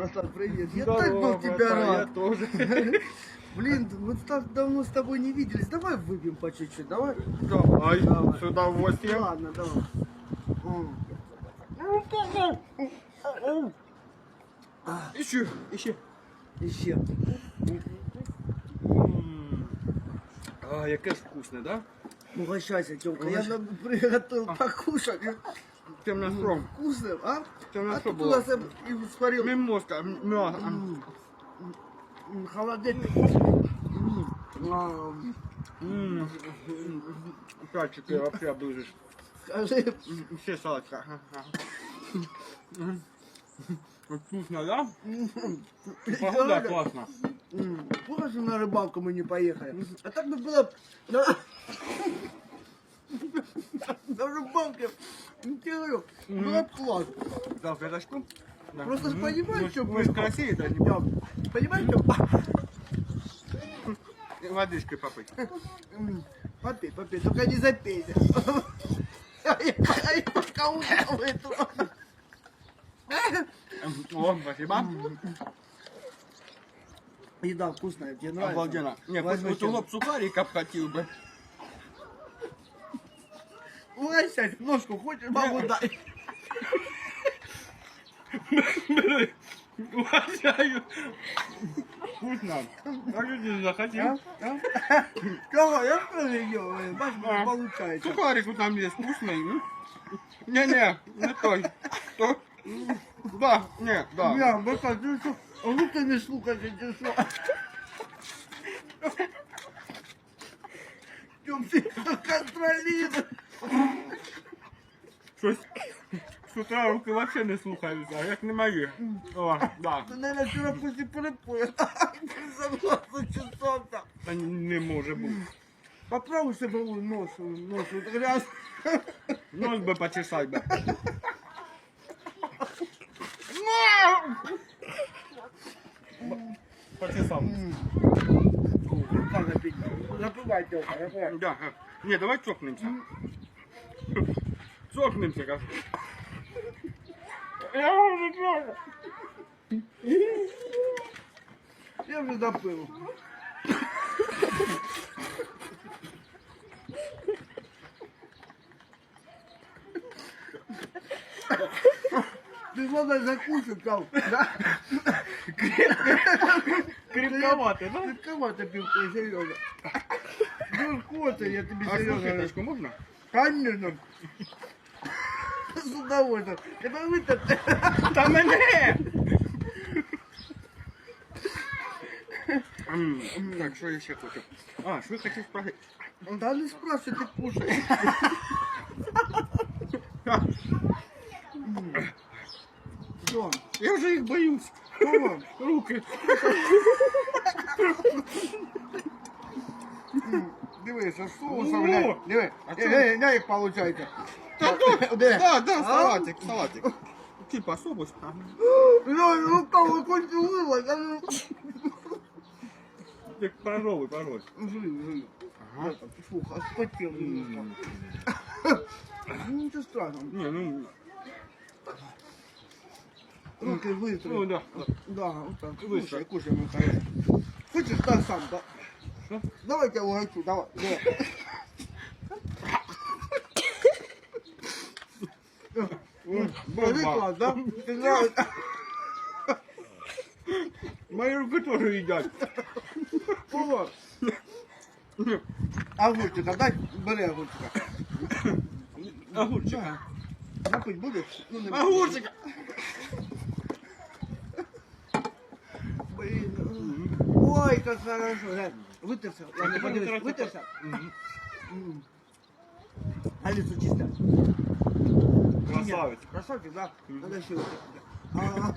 Руслан, привет. Я так был Здорово, тебя братан, Я рад. тоже. Блин, вот так давно с тобой не виделись. Давай выпьем по чуть-чуть, давай. Давай, Давай. с удовольствием. Ладно, давай. Ищи, ищи. М. А, яке ж вкусне, да? Угощайся, Тёмка. Я приготовил покушать. Ти в нас що? Вкусно, а? Це в нас А що було? нас э, и сварил Мімоска, м- м'ясо. холодильник. Пальчики вообще оближеш. Скажи, ага. М. Вкусно, да? Погода класна. м, помнишь, на рыбалку мы не поехали? А так бы было на, на рыбалке. Ну, говорю, было бы класс. Салфеточку. Да. Просто Мгм. понимаешь, ж- что же было? красивее, да? не Да. Понимаешь, что? Водички попить. Попей, попей, только не запейся. А я пока ушел эту. О, спасибо. Еда вкусная, тебе нравится? Обалденно. Не, Возьми хоть лоб сухариков хотел бы. Угощайся, ножку хочешь, могу дай. Уважаю. Вкусно. А люди захотел. А? А? Кого? Я что ли делаю? Бачишь, А. получается. Сухарику там есть вкусный. м? Не-не, не той. То. Да, не, да. Я, бака, ты что? Руки не слухайте, ты что? Тём, ты контролируй. Щось з утра руки вообще не слухаються, а як не мої. О, да. Наверное, вчера после перепоя. Ты согласен, часов-то. Та не може бути. Поправь себе нос, нос, вот грязь. Нос би почесать би. Почесав. Запивай, Тёма, запивай. Да. е. Ні, давай цокнемся. Цокнемся, кажу. Я вже трохи. Я вже запив. Ти надо закусить, кав. Да? Крепковатий, да? Крепковато пивко, серйозно. Ну, кота, я тобі А серйозно. говорю. салфеточку можна? Конечно. З удовольствием. Тебе витерти. Та мене! М, Так, що я ще хочу? А, що я хотів спрашивати? Да не спрашивай, ти кушай. Що? Я вже їх боюсь. Що? Руки. Дивися, О! соусом, глянь. Диви, А Диви, чому? глянь, глянь, як получається. Де? да, да, А? салатик, салатик. Типа соус. Лёнь, рука выкрутилась. а ну. Як пожалуй, пожалуй. Жи, жи. Ага. Фух, аж потел немножко. Ну, ничего страшного. Не, ну, Руки ну вытри. да. да. Да, вот так. Кушай, кушай, мой хороший. Хочешь, так сам, да? Что? Давай я угощу, давай. Класс, да? Ты нравится? Мои руки тоже едят. Вот. Огурчика, дай, бери огурчика. Огурчика. Напить будешь? Ну, не- Огурчика. Блин. Ой, как хорошо. Глянь, Вытерся. Ладно, Тепер подивись. А лицо чисто? Красавец. Красавчик, да? Вытереть. А,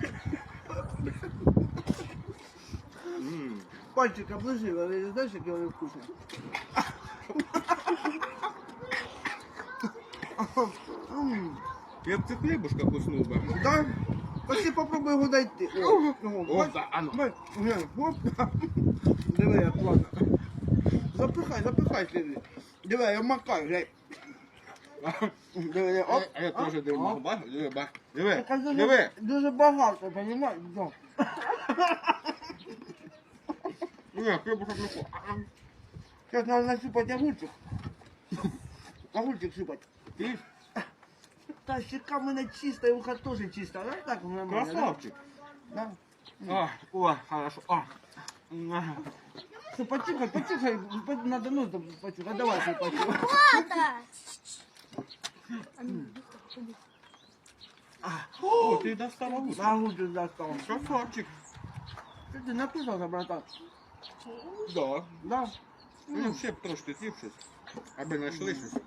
М. Пальчик оближи, а знаешь, как он вкусно? Я б це хлібушка куснув би. Да? Пошли попробуй його дойти. О, о, О, да, а ну. оп. Диви, як ладно. Запихай, запихай сліди. Диви, я макаю, глянь. Диви, диви, оп. А я А? теж дивлюсь. Оп. Бачиш? Диви, бачиш. Диви, Так, а дуже- диви. Дуже багато, розумієш? Да. Ні, хлібушок не хочу. Сейчас надо насыпать огурчик. Огурчик сыпать. Ти Та щека в мене чиста, і уха теж чиста. Да? Так нормально. красавчик. Да? А, о, хорошо. А. Ага. Все, потихай, потихай. По- Надо нос потихай. Давай, все, потихай. А, о, ты достал Агуту. Агуту достал. Красавчик. Ты написался, братан. Да. Да. Ну, все трошки зівшись, аби знайшлися.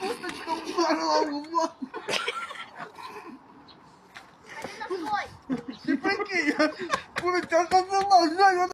Косточка ударила в губу. Ти прикинь, я куриця зазила, знаю,